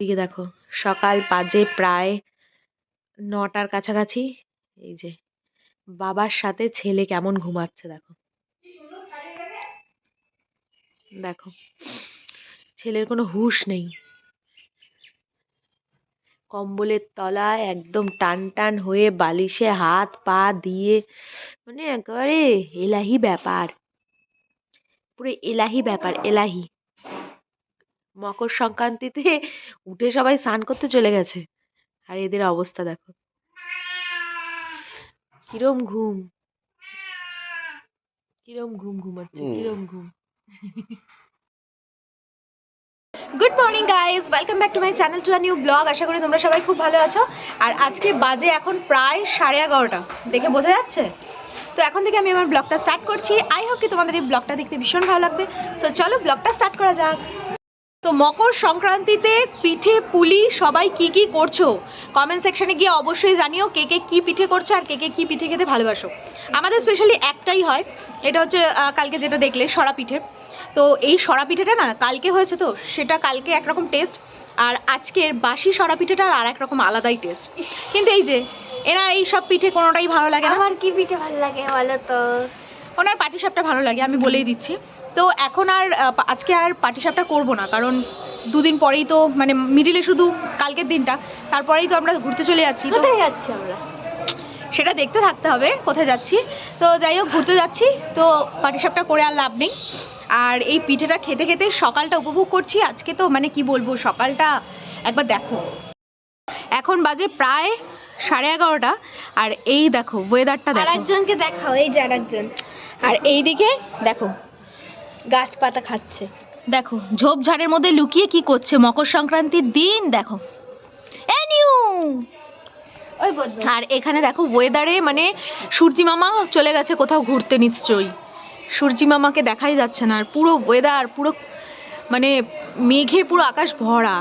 এদিকে দেখো, সকাল বাজে প্রায় নটার কাছাকাছি। এই যে, বাবার সাথে ছেলে কেমন ঘুমাচ্ছে দেখো। দেখো, ছেলের কোনো হুঁশ নেই। কম্বলের তলায় একদম টান টান হয়ে বালিশে হাত পা দিয়ে মানে একেবারে এলাহি ব্যাপার। পুরো এলাহি ব্যাপার, এলাহি। মকর সংক্রান্তিতে উঠে সবাই স্নান করতে চলে গেছে। আর এদের অবস্থা দেখো। কিরম ঘুম। কিরম ঘুম ঘুমাচ্ছে কিরম ঘুম। Good morning guys welcome back to my channel to a new blog আশা করি তোমরা সবাই খুব ভালো আছো। আর আজকে বাজে এখন প্রায় সাড়ে এগারোটা। দেখে বোঝা যাচ্ছে? তো এখন থেকে আমি আমার ব্লগটা স্টার্ট করছি। আই হোপ কি তোমাদের এই ব্লগটা দেখতে ভীষণ ভালো লাগবে। সো চলো ব্লগটা স্টার্ট করা যাক। তো মকর সংক্রান্তিতে পিঠে পুলি সবাই কি কি করছ? কমেন্ট সেকশনে গিয়ে অবশ্যই জানিও কে কে কি পিঠে করছ আর কে কে কি পিঠে খেতে ভালোবাসো। আমাদের স্পেশালি একটাই হয় এটা হচ্ছে কালকে যেটা দেখলে সরা পিঠে। তো এই সরা পিঠেটা না কালকে হয়েছে তো সেটা কালকে একরকম টেস্ট আর আজকের বাসি সরা পিঠেটার আর একরকম আলাদাই টেস্ট কিন্তু এই যে এনার এই সব পিঠে কোনোটাই ভালো লাগে না? আমার কি পিঠে ভালো লাগে বলো তো? ওনার পাটিসাপটা ভালো লাগে আমি বলেই দিচ্ছি। তো এখন আর আজকে আর পাটিসাপটা করব না কারণ দুদিন পরেই তো মানে মিডিলে শুধু কালকের দিনটা তারপরেই তো আমরা ঘুরতে চলে যাচ্ছি তো কোথায় যাচ্ছি আমরা? সেটা দেখতে থাকতে হবে কোথায় যাচ্ছি। তো যাই হোক ঘুরতে যাচ্ছি তো পাটিসাপটা করে আর লাভ নেই। আর এই পিঠেটা খেতে খেতে সকালটা উপভোগ করছি আজকে তো মানে কি বলব সকালটা একবার দেখো। এখন বাজে প্রায় সাড়ে এগারোটা আর এই দেখো ওয়েদারটা আর দেখো। একজনকে দেখাও এই যে আর একজন আর এইদিকে দেখো গাছপাতা খাচ্ছে। দেখো ঝোপঝাড়ের মধ্যে লুকিয়ে কি করছে মকর সংক্রান্তির দিন দেখো। আর এখানে দেখো ওয়েদারে মানে সূর্যি মামা চলে গেছে কোথাও ঘুরতে নিশ্চয়ই। সূর্যি মামাকে দেখাই যাচ্ছে না আর পুরো ওয়েদার পুরো মানে মেঘে পুরো আকাশ ভরা।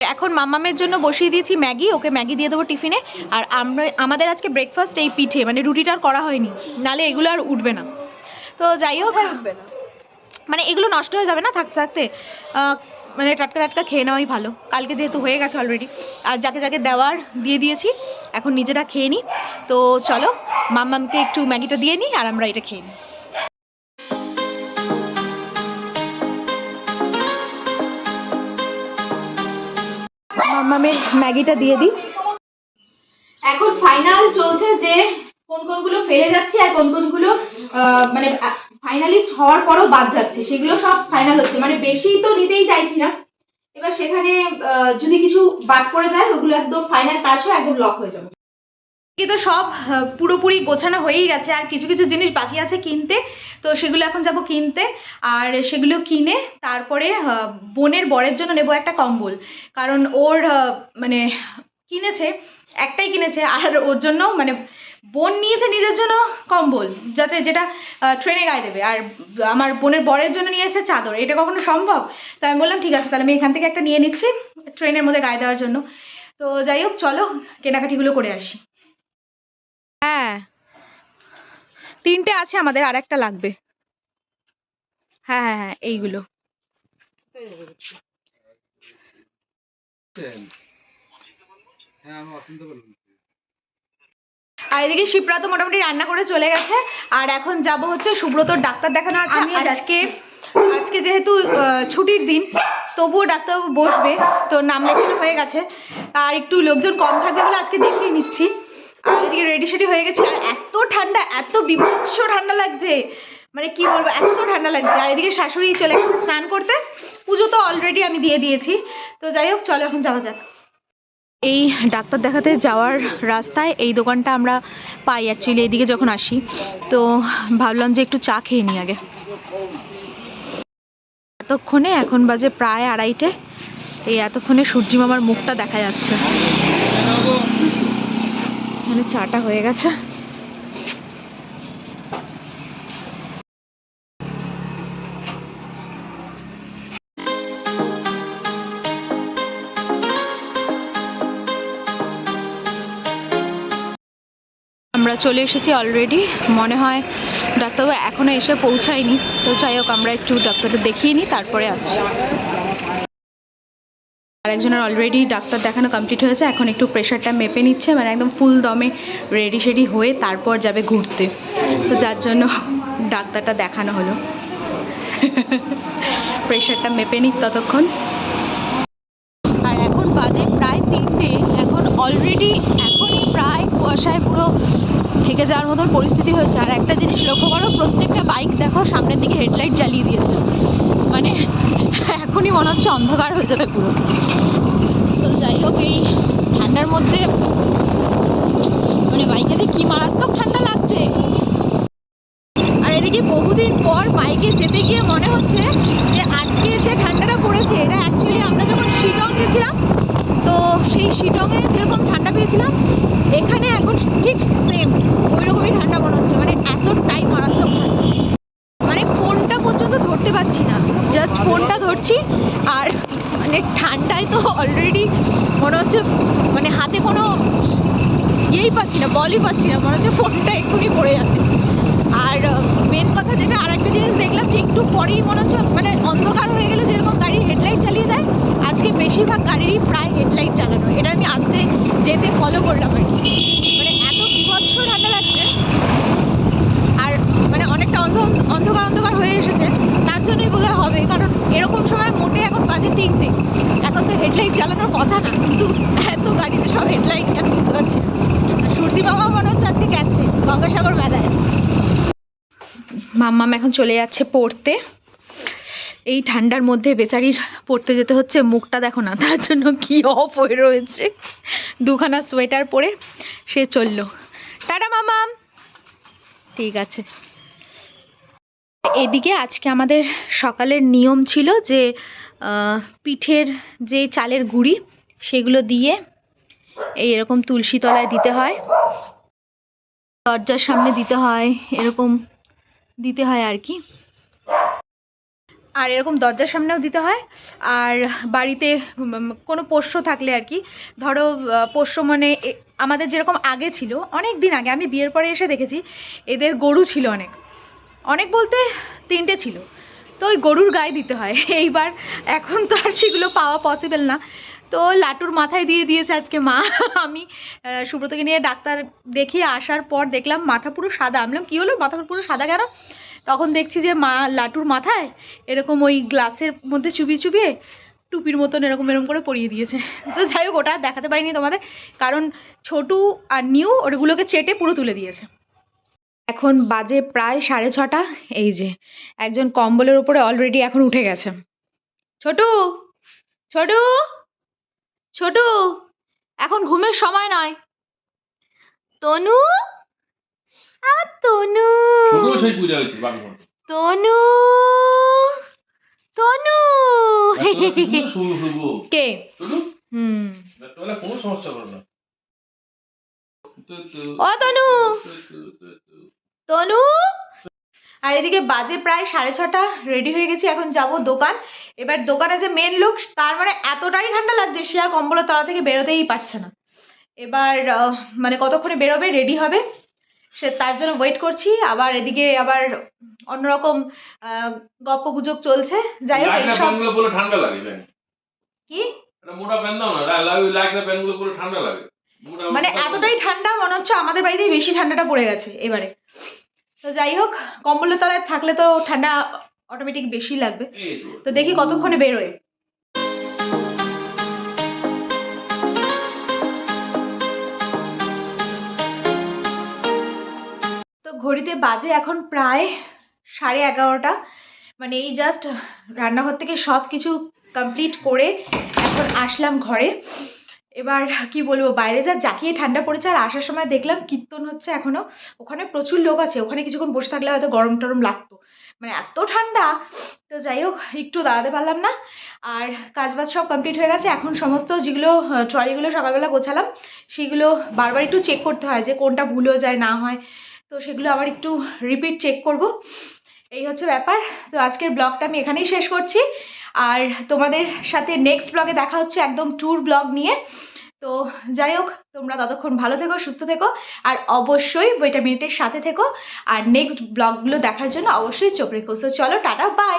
এখন মামামের জন্য বসিয়ে দিয়েছি ম্যাগি ওকে ম্যাগি দিয়ে দেবো টিফিনে। আর আমরা আমাদের আজকে ব্রেকফাস্ট এই পিঠে মানে রুটিটা আর করা হয়নি। নালে এগুলো আর উঠবে না। তো যাই হোক না। মানে এগুলো নষ্ট হয়ে যাবে না থাকতে থাকতে। মানে টাটকা টাটকা খেয়ে নেওয়াই ভালো। কালকে যেহেতু হয়ে গেছে অলরেডি আর যাকে যাকে দেওয়ার দিয়ে দিয়েছি এখন নিজেরা খেয়ে নিই তো চলো মাম্মামকে একটু ম্যাগিটা দিয়ে নিই আর আমরা এটা খেয়ে নিই মাম্মামের ম্যাগিটা দিয়ে দিই। এখন ফাইনাল চলছে যে কোন কোনগুলো ফেলে যাচ্ছে আর কোন কোনগুলো মানে ফাইনালিস্ট হওয়ার পরও বাদ যাচ্ছে। সেগুলো সব ফাইনাল হচ্ছে। মানে বেশি তো নিতেই চাইছি না। এবার সেখানে যদি কিছু বাদ পড়ে যায়, ওগুলো একদম ফাইনাল টাচ হয়ে একদম লক হয়ে যাবে। তো সব পুরোপুরি গোছানো হয়েই গেছে। আর কিছু কিছু জিনিস বাকি আছে কিনতে। তো সেগুলো এখন যাব কিনতে। আর সেগুলো কিনে তারপরে বোনের বরের জন্য নেব একটা কম্বল। কারণ ওর মানে কিনেছে, একটাই কিনেছে। আর ওর জন্য মানে বোন নিয়েছে নিজের জন্য কম্বল যাতে যেটা ট্রেনে গায়ে দেবে। আর আমার বোনের বরের জন্য নিয়েছে চাদর। এটা কখনো সম্ভব? তো আমি বললাম ঠিক আছে তাহলে আমি এখান থেকে একটা নিয়ে নিচ্ছি ট্রেনের মধ্যে গায়ে দেওয়ার জন্য। তো যাই হোক চলো কেনাকাটিগুলো করে আসি। হ্যাঁ। তিনটে আছে আমাদের আর একটা লাগবে। হ্যাঁ হ্যাঁ হ্যাঁ এইগুলো। হ্যাঁ আমি অসুবিধা বলুন আর এদিকে শিপ্রা তো মোটামুটি রান্না করে চলে গেছে। আর এখন যাব হচ্ছে সুব্রতর ডাক্তার দেখানো আছে। আমিও আজকে আজকে যেহেতু ছুটির দিন তবুও ডাক্তারবাবু বসবে। তো নাম লেখানো হয়ে গেছে। আর একটু লোকজন কম থাকবে বলে আজকে দেখিয়ে নিচ্ছি। আর এদিকে রেডি সেডি হয়ে গেছে। আর এত ঠান্ডা এত বিভৎস ঠান্ডা লাগছে। মানে কি বলব এত ঠান্ডা লাগছে। আর এদিকে শাশুড়ি চলে গেছে স্নান করতে। পুজো তো অলরেডি আমি দিয়ে দিয়েছি। তো যাই হোক চলো এখন যাওয়া যাক। এই ডাক্তার দেখাতে যাওয়ার রাস্তায় এই দোকানটা আমরা পাই অ্যাকচুয়ালি এইদিকে যখন আসি। তো ভাবলাম যে একটু চা খেয়ে নিই আগে। এতক্ষণে এখন বাজে প্রায় আড়াইটে। এই এতক্ষণে সূর্যি মামার মুখটা দেখা যাচ্ছে। মানে চাটা হয়ে গেছে। আমরা চলে এসেছি অলরেডি মনে হয় ডাক্তারবাবু এখনও এসে পৌঁছায়নি। তো যাই হোক, আমরা একটু ডাক্তারটা দেখিয়ে নিই, তারপরে আসছি। আর একজনের অলরেডি ডাক্তার দেখানো কমপ্লিট হয়েছে। এখন একটু প্রেশারটা মেপে নিচ্ছে মানে একদম ফুল দমে রেডি সেডি হয়ে তারপর যাবে ঘুরতে। তো যার জন্য ডাক্তারটা দেখানো হলো। প্রেশারটা মেপে নিক ততক্ষণ। আর এখন বাজে প্রায় তিনটে। এখন অলরেডি কুয়াশায় পুরো ঢেকে যাওয়ার মতন পরিস্থিতি হয়েছে। আর একটা জিনিস লক্ষ্য করো, প্রত্যেকটা বাইক দেখো সামনের দিকে হেডলাইট জ্বালিয়ে দিয়েছে। মানে এখনই মনে হচ্ছে অন্ধকার হয়ে যাবে পুরো। তো যাই হোক, এই ঠান্ডার মধ্যে মানে বাইকে যে কি মারাত্মক ঠান্ডা লাগছে। আর এদিকে বহুদিন পর বাইকে যেতে গিয়ে মনে হচ্ছে আজকে যে ঠান্ডাটা পড়েছে এটা অ্যাকচুয়ালি আমরা যখন শিলং গেছিলাম তো সেই শিলংয়ে যেরকম ঠান্ডা পেয়েছিলাম এখানে এখন ঠিক সেম ওই রকমই ঠান্ডা মনে হচ্ছে। মানে এতটাই মারাত্মক ঠান্ডা। মানে ফোনটা পর্যন্ত ধরতে পারছি না। জাস্ট ফোনটা ধরছি আর মানে ঠান্ডায় তো অলরেডি মনে হচ্ছে মানে হাতে কোনো ইয়েই পাচ্ছি না বলই পাচ্ছি না। মনে হচ্ছে ফোনটা এক্ষুনি পড়ে যাবে আর মেন কথা যেটা আর একটা জিনিস দেখলাম যে একটু পরেই মনে হচ্ছে মানে অন্ধকার হয়ে গেলে যেরকম গাড়ি হেডলাইট চালিয়ে দেয়, আজকে বেশিরভাগ গাড়িরই প্রায় হেডলাইট চালানো এটা আমি আসতে যেতে ফলো করলাম আর কি। মানে এত বিভৎস ঠান্ডা লাগছে, আর মানে অনেকটা অন্ধ, অন্ধকার অন্ধকার হয়ে এসেছে, তার জন্যই বোধহয় হবে, কারণ এরকম সময় মোটে এখন বাজে তিনটে। এখন তো হেডলাইট চালানোর কথা না, কিন্তু এত গাড়িতে সব হেডলাইট কেন বুঝতে পারছি সূর্যি বাবা মনে হচ্ছে আজকে গেছে, গঙ্গাসাগর মেলায়। মাম্মাম এখন চলে যাচ্ছে পড়তে। এই ঠান্ডার মধ্যে বেচারির পড়তে যেতে হচ্ছে, মুখটা দেখো না, তার জন্য কি অফ হয়ে রয়েছে। দুখানা সোয়েটার পরে সে চলল। টাটা মামাম ঠিক আছে। এদিকে আজকে আমাদের সকালের নিয়ম ছিল যে পিঠের যে চালের গুঁড়ি, সেগুলো দিয়ে এই এরকম তুলসী তলায় দিতে হয়। দরজার সামনে দিতে হয়, এরকম দিতে হয় আর কি। আর এরকম দরজার সামনেও দিতে হয়। আর বাড়িতে কোনো পোষ্য থাকলে আর কি, ধরো পোষ্য মানে আমাদের যেরকম আগে ছিল অনেক দিন আগে, আমি বিয়ের পরে এসে দেখেছি, এদের গরু ছিল অনেক। অনেক বলতে তিনটে ছিল। তো ওই গরুর গায়ে দিতে হয়। এইবার এখন তো আর সেগুলো পাওয়া পসিবল না। তো লাটুর মাথায় দিয়ে দিয়েছে আজকে মা। আমি সুব্রতকে নিয়ে ডাক্তার দেখিয়ে আসার পর দেখলাম মাথা পুরো সাদা। আমলাম কী হলো? মাথা পুরো সাদা কেন? তখন দেখছি যে মা লাটুর মাথায় এরকম ওই গ্লাসের মধ্যে চুবিয়ে চুবিয়ে টুপির মতন এরকম এরকম করে পরিয়ে দিয়েছে। তো যাই হোক, ওটা দেখাতে পারিনি তোমাদের, কারণ ছোটু আর নিউ ওগুলোকে চেটে পুরো তুলে দিয়েছে। এখন বাজে প্রায় সাড়ে ছটা। এই যে, একজন কম্বলের উপরে অলরেডি এখন উঠে গেছে। ছোটু! ছোটু! ছোটু এখন ঘুমের সময় নয়। তনু? আর তনু। তনু? তনু? কে? হুম। কোনো সমস্যা না। ও তনু। তনু? আর এদিকে বাজে প্রায় সাড়ে ছটা রেডি হয়ে গেছি এখন যাব দোকান। এবার দোকানে যে মেন লোক তার মানে এতটাই ঠান্ডা লাগছে সে আর কম্বলের তলা থেকে বেরোতেই পারছে না। এবার মানে কতক্ষণে বেরোবে রেডি হবে সে তার জন্য ওয়েট করছি। আবার এদিকে আবার অন্যরকম গপ্প গুজব চলছে। যাই হোক এইসব ঠান্ডা লাগে কি? মোটা প্যান দাও না লা- লা- ওই লাইটটা প্যানগুলো পুরো ঠান্ডা লাগে। মানে এতটাই ঠান্ডা মনে হচ্ছে আমাদের বাড়িতেই বেশি ঠান্ডাটা পড়ে গেছে এবারে। তো যাই হোক কম্বলের তলায় থাকলে তো ঠান্ডা অটোমেটিক বেশি লাগবে। তো। তো দেখি কতক্ষণে বেরোয়। তো ঘড়িতে বাজে এখন প্রায় সাড়ে এগারোটা। মানে এই জাস্ট রান্নাঘর থেকে সব কিছু কমপ্লিট করে এখন আসলাম ঘরে। এবার কি বলব, বাইরে যা জাকিয়ে ঠান্ডা পড়েছে আর আসার সময় দেখলাম কীর্তন হচ্ছে এখনও। ওখানে প্রচুর লোক আছে, ওখানে কিছুক্ষণ বসে থাকলে হয়তো গরম টরম লাগতো। মানে এত ঠান্ডা, তো যাই হোক, একটু দাঁড়াতে পারলাম না। আর কাজ বাজ সব কমপ্লিট হয়ে গেছে, এখন সমস্ত যেগুলো ট্রলিগুলো সকালবেলা গোছালাম, সেগুলো বারবার একটু চেক করতে হয় যে কোনটা ভুলও যায়, না হয়। তো সেগুলো আবার একটু রিপিট চেক করব। এই হচ্ছে ব্যাপার। তো আজকের ব্লগটা আমি এখানেই শেষ করছি। আর তোমাদের সাথে নেক্সট ব্লগে দেখা হচ্ছে একদম ট্যুর ব্লগ নিয়ে। তো যাই হোক, তোমরা ততক্ষণ ভালো থেকো, সুস্থ থেকো, আর অবশ্যই বইটা মিনিটের সাথে থেকো। আর নেক্সট ব্লগগুলো দেখার জন্য অবশ্যই চোখ রেখো। সো চলো, টাটা বাই